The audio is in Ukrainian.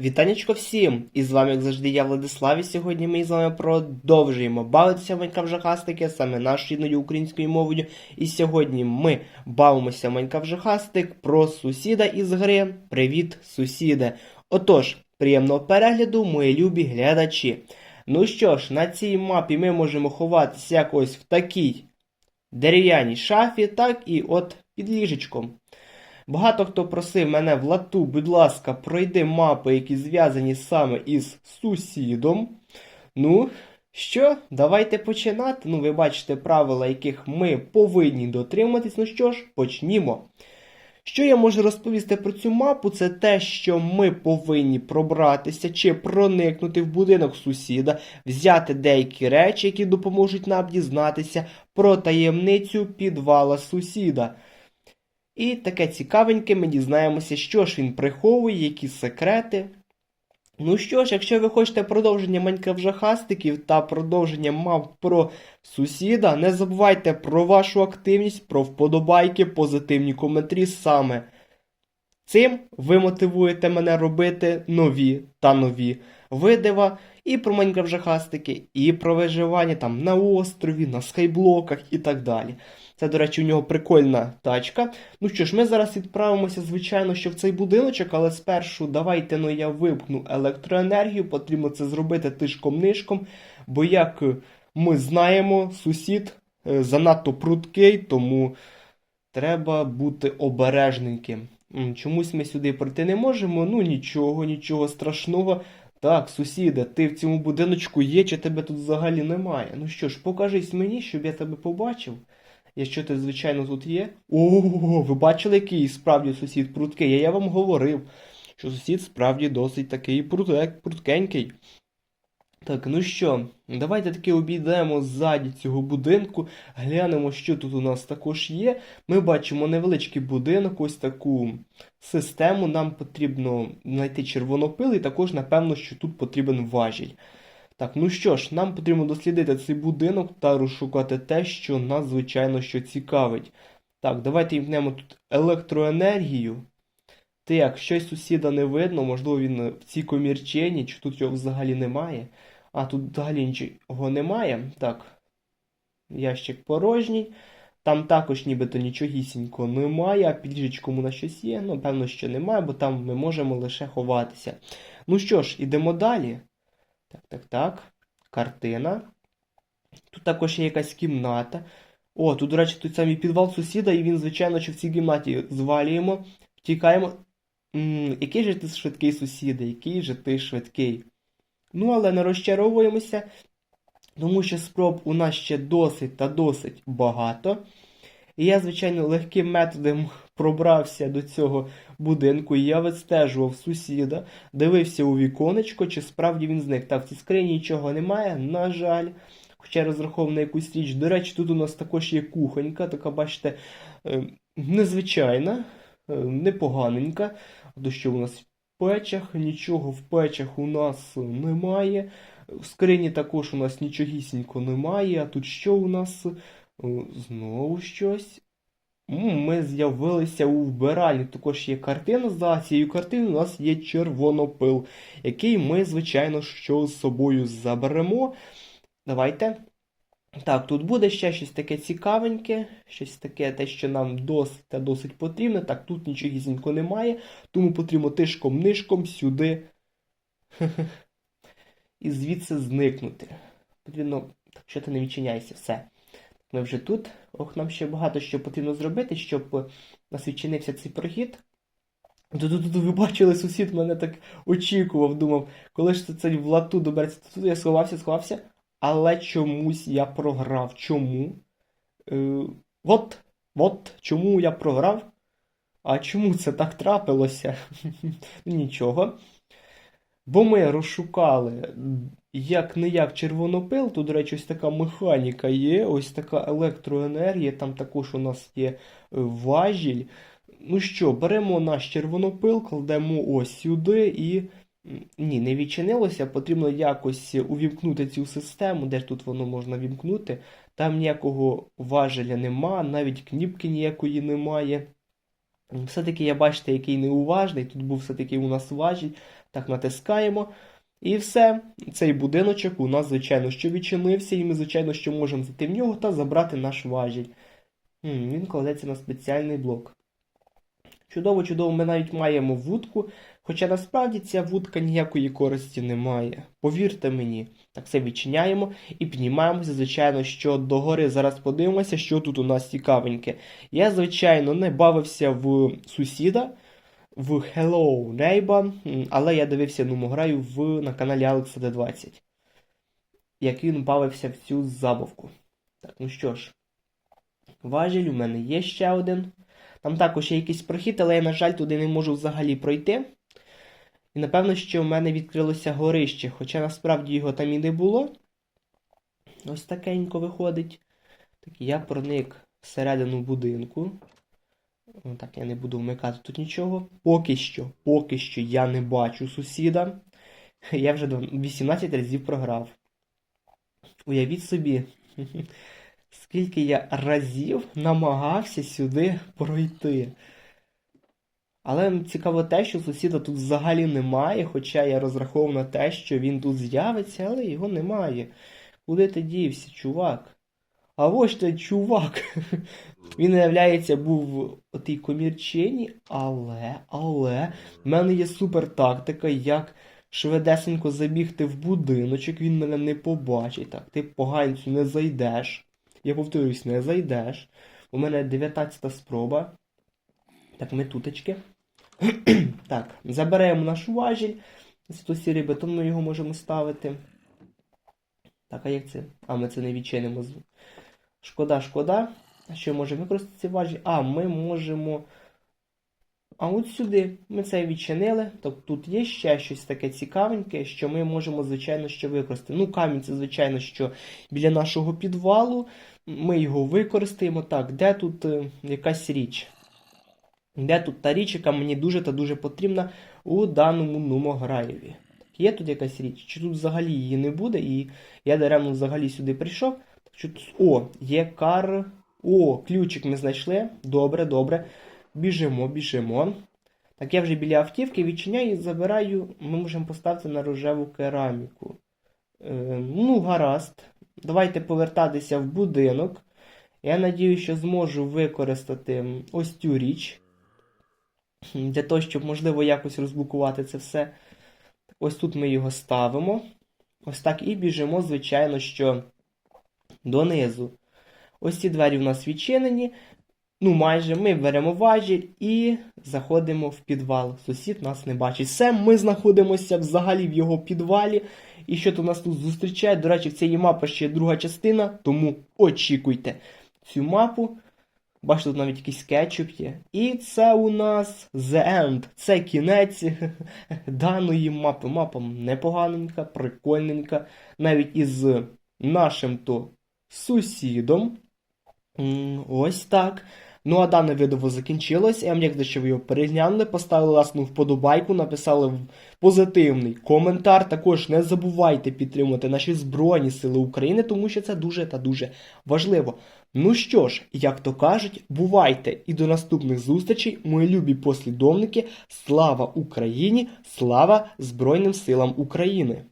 Вітанечко всім! І з вами, як завжди, я Владислав, і сьогодні ми з вами продовжуємо бавитися в Майнкрафт Жахастики, саме нашою рідною українською мовою. І сьогодні ми бавимося в Майнкрафт Жахастик про сусіда із гри Привіт, сусіде! Отож, приємного перегляду, мої любі глядачі. Ну що ж, на цій мапі ми можемо ховатися якось в такій дерев'яній шафі, так і от під ліжечком. Багато хто просив мене в лату, будь ласка, пройди мапи, які зв'язані саме із сусідом. Ну, що, давайте починати. Ну, ви бачите правила, яких ми повинні дотриматись. Ну що ж, почнімо. Що я можу розповісти про цю мапу? Це те, що ми повинні пробратися чи проникнути в будинок сусіда, взяти деякі речі, які допоможуть нам дізнатися про таємницю підвала сусіда. І таке цікавеньке, ми дізнаємося, що ж він приховує, які секрети. Ну що ж, якщо ви хочете продовження Майнкрафт жахастиків та продовження мав про сусіда, не забувайте про вашу активність, про вподобайки, позитивні коментарі саме. Цим ви мотивуєте мене робити нові та нові видива і про Майнкрафт жахастики, і про виживання там на острові, на скайблоках і так далі. Це, до речі, у нього прикольна тачка. Ну що ж, ми зараз відправимося, звичайно, що в цей будиночок, але спершу давайте ну я вимкну електроенергію, потрібно це зробити тишком-нишком, бо як ми знаємо, сусід е, занадто пруткий, тому треба бути обережненьким. Чомусь ми сюди пройти не можемо, ну нічого, нічого страшного. Так, сусіде, ти в цьому будиночку є, чи тебе тут взагалі немає? Ну що ж, покажись мені, щоб я тебе побачив. Якщо ти, звичайно, тут є. О, ви бачили, який справді сусід пруткий? Я, я вам говорив, що сусід справді досить такий прутек, пруткенький. Так, ну що, давайте таки обійдемо ззаді цього будинку, глянемо, що тут у нас також є. Ми бачимо невеличкий будинок, ось таку систему. Нам потрібно знайти червонопил, і також, напевно, що тут потрібен важіль. Так, ну що ж, нам потрібно дослідити цей будинок та розшукати те, що нас, звичайно, що цікавить. Так, давайте вімкнемо тут електроенергію. Так, щось сусіда не видно, можливо, він в цій комірчині, чи тут його взагалі немає. А, тут взагалі нічого немає. Так, ящик порожній. Там також нібито нічогісінько немає, а під ліжечком у щось є. Ну, певно, що немає, бо там ми можемо лише ховатися. Ну що ж, ідемо далі. Так, так, так. Картина. Тут також є якась кімната. О, тут, до речі, тут самий підвал сусіда, і він, звичайно, що в цій кімнаті звалюємо, втікаємо. М, який же ти швидкий сусіде, який же ти швидкий. Ну, але не розчаровуємося, тому що спроб у нас ще досить та досить багато. І я, звичайно, легким методом пробрався до цього будинку, і я відстежував сусіда, дивився у віконечко, чи справді він зник. Так, в цій скрині нічого немає, на жаль. Хоча розраховував на якусь річ. До речі, тут у нас також є кухонька, така, бачите, е, незвичайна, е, непоганенька. То що у нас печах, нічого в печах у нас немає. В скрині також у нас нічогісінько немає. А тут що у нас? Е, Знову щось. Ми з'явилися у вбиральні. Також є картина. За цією картиною у нас є червонопил, який ми, звичайно, що з собою заберемо. Давайте. Так, тут буде ще щось таке цікавеньке, щось таке, те, що нам досить та досить потрібно. Так, тут нічогісінько немає, тому потрібно тишком-нишком сюди. І звідси зникнути. Потрібно. Так, що ти не відчиняйся, все. Ми вже тут. Ох, нам ще багато що потрібно зробити, щоб у нас відчинився цей прохід. Тут ви бачили, сусід мене так очікував, думав, коли ж це цей в лату добереться. Тут я сховався, сховався, але чомусь я програв. Чому? Е, от, от, чому я програв? А чому це так трапилося? Нічого. Бо ми розшукали як не як червонопил, тут, до речі, ось така механіка є, ось така електроенергія, там також у нас є е, важіль. Ну що, беремо наш червонопил, кладемо ось сюди і. Ні, не відчинилося, потрібно якось увімкнути цю систему, де ж тут воно можна вімкнути. Там ніякого важеля нема, навіть кніпки ніякої немає. Все-таки я бачите, який неуважний. Тут був все-таки у нас важіль. Так натискаємо. І все, цей будиночок у нас, звичайно, що відчинився, і ми, звичайно, що можемо зайти в нього та забрати наш важіль. Він кладеться на спеціальний блок. Чудово, чудово, ми навіть маємо вудку, хоча насправді ця вудка ніякої користі не має. Повірте мені. Так все відчиняємо і піднімаємося, звичайно, що догори. Зараз подивимося, що тут у нас цікавеньке. Я, звичайно, не бавився в сусіда в Hello Neighbor, але я дивився ну, граю в, на каналі Alexa D20, як він бавився в цю забавку. Так, ну що ж, важіль у мене є ще один. Там також є якийсь прохід, але я, на жаль, туди не можу взагалі пройти. І напевно, що в мене відкрилося горище, хоча насправді його там і не було. Ось такенько виходить. Так, я проник всередину будинку. О, Так, я не буду вмикати тут нічого. Поки що, поки що я не бачу сусіда. Я вже 18 разів програв. Уявіть собі, скільки я разів намагався сюди пройти. Але цікаво те, що сусіда тут взагалі немає, хоча я розраховував на те, що він тут з'явиться, але його немає. Куди ти дівся, чувак? А ось ти чувак. Він, виявляється, був у тій комірчині, але, але, в мене є супер тактика, як швидесенько забігти в будиночок, він мене не побачить. Так, ти поганцю не зайдеш. Я повторюсь, не зайдеш. У мене 19 спроба. Так, ми тутечки. так, заберемо наш важіль. сірий бетон ми його можемо ставити. Так, а як це? А, ми це не відчинимо. Шкода, шкода. А що можемо використати ці важіль? А, ми можемо. А от сюди ми це відчинили. Тобто тут є ще щось таке цікавеньке, що ми можемо, звичайно, що використати. Ну, камінь це, звичайно, що біля нашого підвалу. Ми його використаємо. Так, де тут е, якась річ? Де тут та річ, яка мені дуже та дуже потрібна у даному нумограєві? Є тут якась річ? Чи тут взагалі її не буде? І я даремно взагалі сюди прийшов. О, є кар. О, ключик ми знайшли. Добре, добре. Біжимо, біжимо. Так, я вже біля автівки відчиняю і забираю. Ми можемо поставити на рожеву кераміку. Е, ну, гаразд. Давайте повертатися в будинок. Я надію, що зможу використати ось цю річ. Для того, щоб, можливо, якось розблокувати це все. Ось тут ми його ставимо. Ось так і біжимо, звичайно, що донизу. Ось ці двері в нас відчинені. Ну, майже ми беремо важіль і заходимо в підвал. Сусід нас не бачить. Все, ми знаходимося взагалі в його підвалі. І що то нас тут зустрічає? До речі, в цієї мапи ще є друга частина, тому очікуйте цю мапу. Бачите, тут навіть якийсь кетчуп є. І це у нас The End. Це кінець даної мапи. Мапа непоганенька, прикольненька. Навіть із нашим то сусідом. Ось так. Ну, а дане відео закінчилось. Я вам дякую, що ви його переглянули, поставили ласну вподобайку, написали позитивний коментар. Також не забувайте підтримувати наші Збройні Сили України, тому що це дуже та дуже важливо. Ну що ж, як то кажуть, бувайте і до наступних зустрічей, мої любі послідовники. Слава Україні! Слава Збройним силам України!